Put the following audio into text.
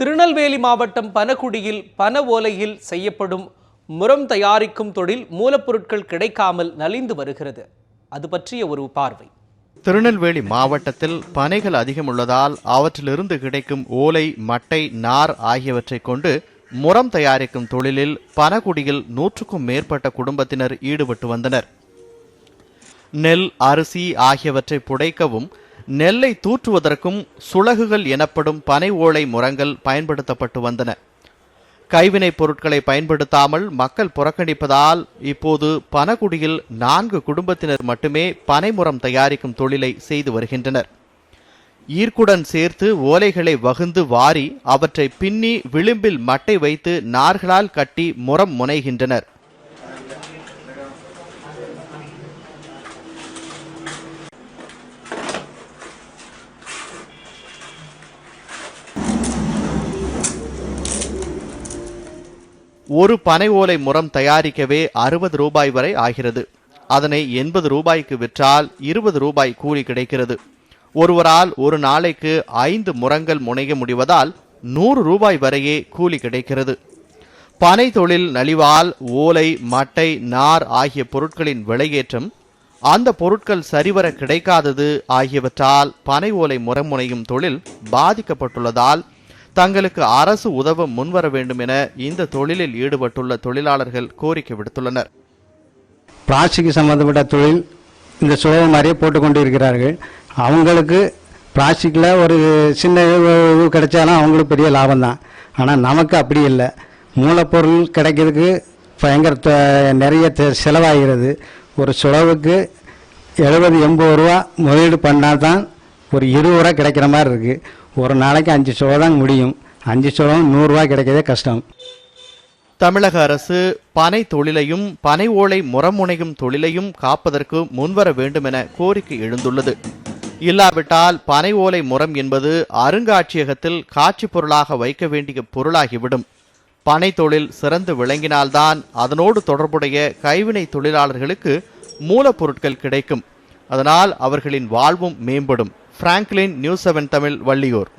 திருநெல்வேலி மாவட்டம் பனகுடியில் பன ஓலையில் செய்யப்படும் முரம் தயாரிக்கும் தொழில் மூலப்பொருட்கள் கிடைக்காமல் நலிந்து வருகிறது. அது பற்றிய ஒரு பார்வை. திருநெல்வேலி மாவட்டத்தில் பனைகள் அதிகம் உள்ளதால் அவற்றிலிருந்து கிடைக்கும் ஓலை மட்டை நார் ஆகியவற்றை கொண்டு முரம் தயாரிக்கும் தொழிலில் பனகுடியில் நூற்றுக்கும் மேற்பட்ட குடும்பத்தினர் ஈடுபட்டு வந்தனர். நெல் அரிசி ஆகியவற்றை புடைக்கவும் நெல்லை தூற்றுவதற்கும் சுளகுகள் எனப்படும் பனை ஓலை முரங்கள் பயன்படுத்தப்பட்டு வந்தன. கைவினைப் பொருட்களை பயன்படுத்தாமல் மக்கள் புறக்கணிப்பதால் இப்போது பனகுடியில் நான்கு குடும்பத்தினர் மட்டுமே பனைமுறம் தயாரிக்கும் தொழிலை செய்து வருகின்றனர். ஈர்க்குடன் சேர்த்து ஓலைகளை வகுந்து வாரி அவற்றை பின்னி விளிம்பில் மட்டை வைத்து நார்களால் கட்டி முறம் முனைகின்றனர். ஒரு பனை ஓலை முறம் தயாரிக்கவே அறுபது ரூபாய் வரை ஆகிறது. அதனை எண்பது ரூபாய்க்கு விற்றால் இருபது ரூபாய் கூலி கிடைக்கிறது. ஒருவரால் ஒரு நாளைக்கு ஐந்து முறங்கள் முனைய முடிவதால் நூறு ரூபாய் வரையே கூலி கிடைக்கிறது. பனை தொழில் நலிவால் ஓலை மட்டை நார் ஆகிய பொருட்களின் விலையேற்றம் அந்த பொருட்கள் சரிவர கிடைக்காதது ஆகியவற்றால் பனை ஓலை முறமுனையும் தொழில் பாதிக்கப்பட்டுள்ளதால் தங்களுக்கு அரசு உதவ முன்வர வேண்டும் என இந்த தொழிலில் ஈடுபட்டுள்ள தொழிலாளர்கள் கோரிக்கை விடுத்துள்ளனர். பிளாஸ்டிக் சம்மந்தப்பட்ட தொழில் இந்த சுழல் மாதிரியே போட்டுக்கொண்டு இருக்கிறார்கள் அவங்களுக்கு பிளாஸ்டிக்கில் ஒரு சின்ன இது கிடைச்சாலும் அவங்களுக்கு பெரிய லாபம் தான் ஆனால் நமக்கு அப்படி இல்லை. மூலப்பொருள் கிடைக்கிறதுக்கு பயங்கர நிறைய செலவாகிறது. ஒரு சுழவுக்கு எழுபது எண்பது ரூபா முதலீடு பண்ணால் தான் ஒரு இருபது ரூபா கிடைக்கிற மாதிரி இருக்குது ஒரு நாளைக்கு அஞ்சு சுழை தான் முடியும். அஞ்சு சுழம் நூறுரூவா கிடைக்கிறதே கஷ்டம். தமிழக அரசு பனை தொழிலையும் பனை ஓலை முறமுனையும் தொழிலையும் காப்பதற்கு முன்வர வேண்டும் என கோரிக்கை எழுந்துள்ளது. இல்லாவிட்டால் பனை ஓலை முறம் என்பது அருங்காட்சியகத்தில் காட்சி பொருளாக வைக்க வேண்டிய பொருளாகிவிடும். பனை தொழில் சிறந்து விளங்கினால்தான் அதனோடு தொடர்புடைய கைவினை தொழிலாளர்களுக்கு மூலப்பொருட்கள் கிடைக்கும். அதனால் அவர்களின் வாழ்வும் மேம்படும். Franklin news seven Tamil Valliyur